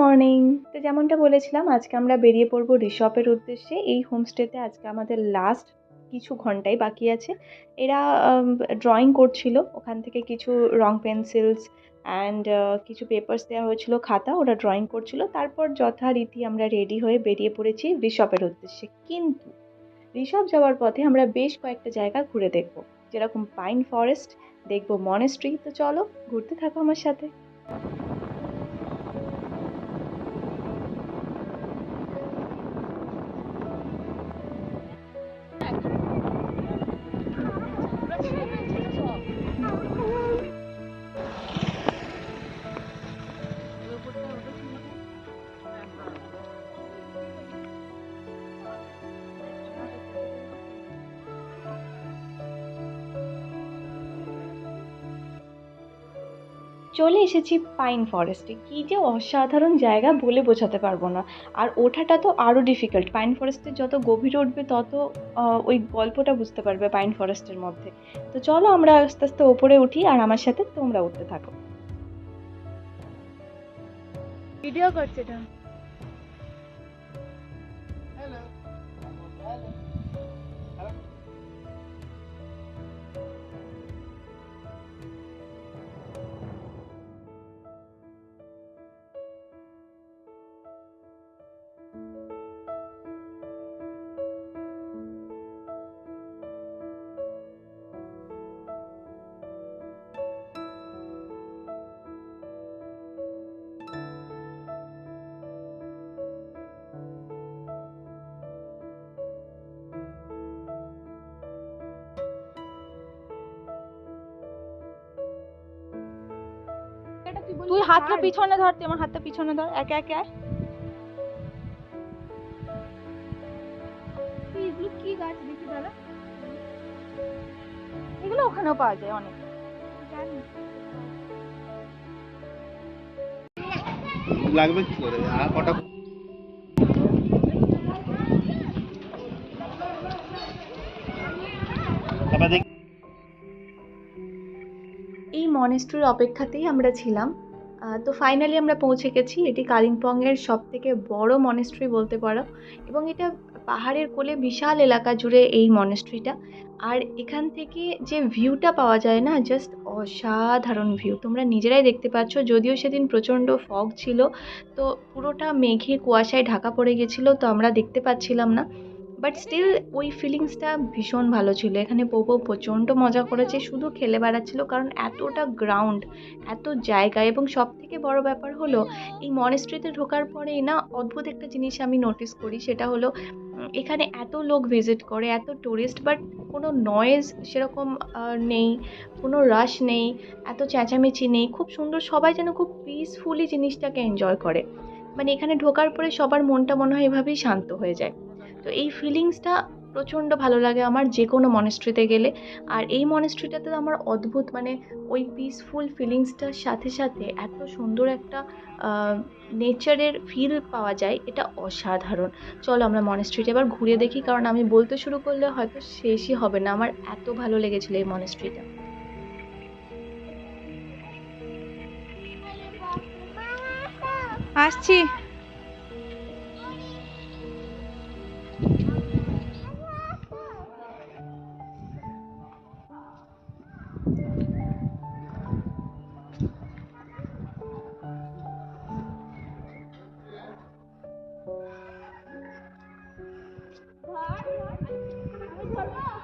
Morning তো যেমনটা বলেছিলাম, আজকে আমরা বেরিয়ে পড়ব রিসপের উদ্দেশ্যে। এই হোমস্টেতে আজকে আমাদের লাস্ট কিছু ঘন্টাই বাকি আছে। এরা ড্রয়িং করছিল। ওখান থেকে কিছু রং পেন্সিলস অ্যান্ড কিছু পেপার্স দেওয়া হয়েছিল, খাতা ওরা ড্রয়িং করছিল। তারপর যথারীতি আমরা রেডি হয়ে বেরিয়ে পড়েছি রিসপের উদ্দেশ্যে। কিন্তু রিসপ যাওয়ার পথে আমরা বেশ কয়েকটা জায়গা ঘুরে দেখব। যেরকম পাইন ফরেস্ট দেখব মনেস্ট্রি তো চলো, ঘুরতে থাকো আমার সাথে। চলে এসেছি পাইন ফরেস্টে কী যে অসাধারণ জায়গা বলে বোঝাতে পারব না। আর ওঠাটা তো আরও ডিফিকাল্ট পাইন ফরেস্টে যত গভীরে উঠবে তত ওই গল্পটা বুঝতে পারবে পাইন ফরেস্টের মধ্যে। তো চলো আমরা আস্তে আস্তে ওপরে উঠি আর আমার সাথে তোমরা উঠতে থাকো। ভিডিও করছে এটা তুই হাতটা পিছনে ধর তুই আমার হাতটা পিছনে ধর। একে একে আয়। এগুলো কি গাছ দেখি দাদা? এগুলো ওখানেও পাওয়া যায় অনেক। লাগবে কি করে? আর কটা? তারপর মনেস্ট্রির অপেক্ষাতেই আমরা ছিলাম। তো ফাইনালি আমরা পৌঁছে গেছি। এটি কালিম্পংয়ের সব থেকে বড় মনেস্ট্রি বলতে পারো। এবং এটা পাহাড়ের কোলে বিশাল এলাকা জুড়ে এই মনেস্ট্রিটা আর এখান থেকে যে ভিউটা পাওয়া যায় না জাস্ট অসাধারণ ভিউ তোমরা নিজেরাই দেখতে পাচ্ছ, যদিও সেদিন প্রচণ্ড ফগ ছিল, তো পুরোটা মেঘে কুয়াশায় ঢাকা পড়ে গেছিল, তো আমরা দেখতে পাচ্ছিলাম না। বাট স্টিল ওই ফিলিংসটা ভীষণ ভালো ছিল। এখানে পোপো প্রচণ্ড মজা করেছে, শুধু খেলে বেড়াচ্ছিল কারণ এতটা গ্রাউন্ড এত জায়গা এবং সব থেকে বড় ব্যাপার হলো, এই মনেস্ট্রিতে ঢোকার পরেই না অদ্ভুত একটা জিনিস আমি নোটিস করি, সেটা হলো এখানে এত লোক ভিজিট করে, এত টুরিস্ট বাট কোনো নয়েজ সেরকম নেই, কোনো রাশ নেই, এত চেঁচামেচি নেই, খুব সুন্দর, সবাই যেন খুব পিসফুলি জিনিসটাকে এনজয় করে। মানে এখানে ঢোকার পরে সবার মনটা মনে হয় এভাবেই শান্ত হয়ে যায়। তো এই ফিলিংসটা প্রচণ্ড ভালো লাগে আমার যে কোনো মনেস্ট্রিতে গেলে। আর এই মনেস্ট্রিটাতে আমার অদ্ভুত মানে ওই পিসফুল ফিলিংসটার সাথে সাথে এত সুন্দর একটা নেচারের ফিল পাওয়া যায়, এটা অসাধারণ। চলো আমরা মনেস্ট্রিটা এবার ঘুরে দেখি, কারণ আমি বলতে শুরু করলে হয়তো শেষই হবে না। আমার এত ভালো লেগেছিলো এই মনেস্ট্রিটা আসছি। Hurrah!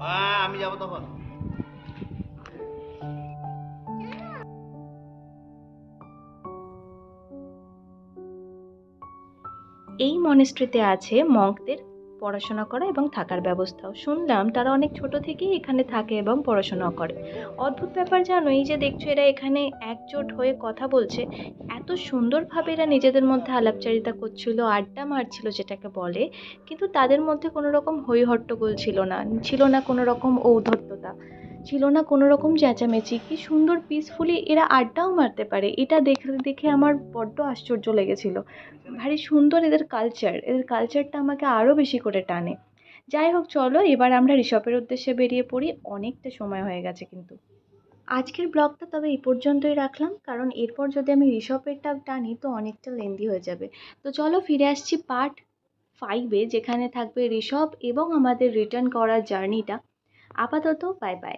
হ্যাঁ আমি যাব তখন। এই মনেস্ট্রিতে আছে মঙ্কদের পড়াশোনা করা এবং থাকার ব্যবস্থাও। শুনলাম তারা অনেক ছোট থেকেই এখানে থাকে এবং পড়াশোনা করে। অদ্ভুত ব্যাপার জানো এই যে দেখছ এরা এখানে একজোট হয়ে কথা বলছে। এত সুন্দরভাবে এরা নিজেদের মধ্যে আলাপচারিতা করছিল, আড্ডা মারছিল যেটাকে বলে, কিন্তু তাদের মধ্যে কোনো রকম হৈহট্টগোল ছিল না ছিল না কোনো রকম ঔদ্ধত্যতা। ছিল না কোনো রকম চেঁচামেচি। কি সুন্দর পিসফুলি এরা আড্ডাও মারতে পারে। এটা দেখে দেখে আমার বড্ড আশ্চর্য লেগেছিল। ভারী সুন্দর এদের কালচার এদের কালচারটা আমাকে আরও বেশি করে টানে। যাই হোক, চলো এবার আমরা ঋষভের উদ্দেশ্যে বেরিয়ে পড়ি। অনেকটা সময় হয়ে গেছে কিন্তু। আজকের ব্লগটা তবে এই পর্যন্তই রাখলাম। কারণ এরপর যদি আমি ঋষভেরটা টানি, তো অনেকটা লেন্দি হয়ে যাবে। তো চলো ফিরে আসছি পার্ট ফাইভে যেখানে থাকবে ঋষভ এবং আমাদের রিটার্ন করার জার্নিটা আপাতত বাই বাই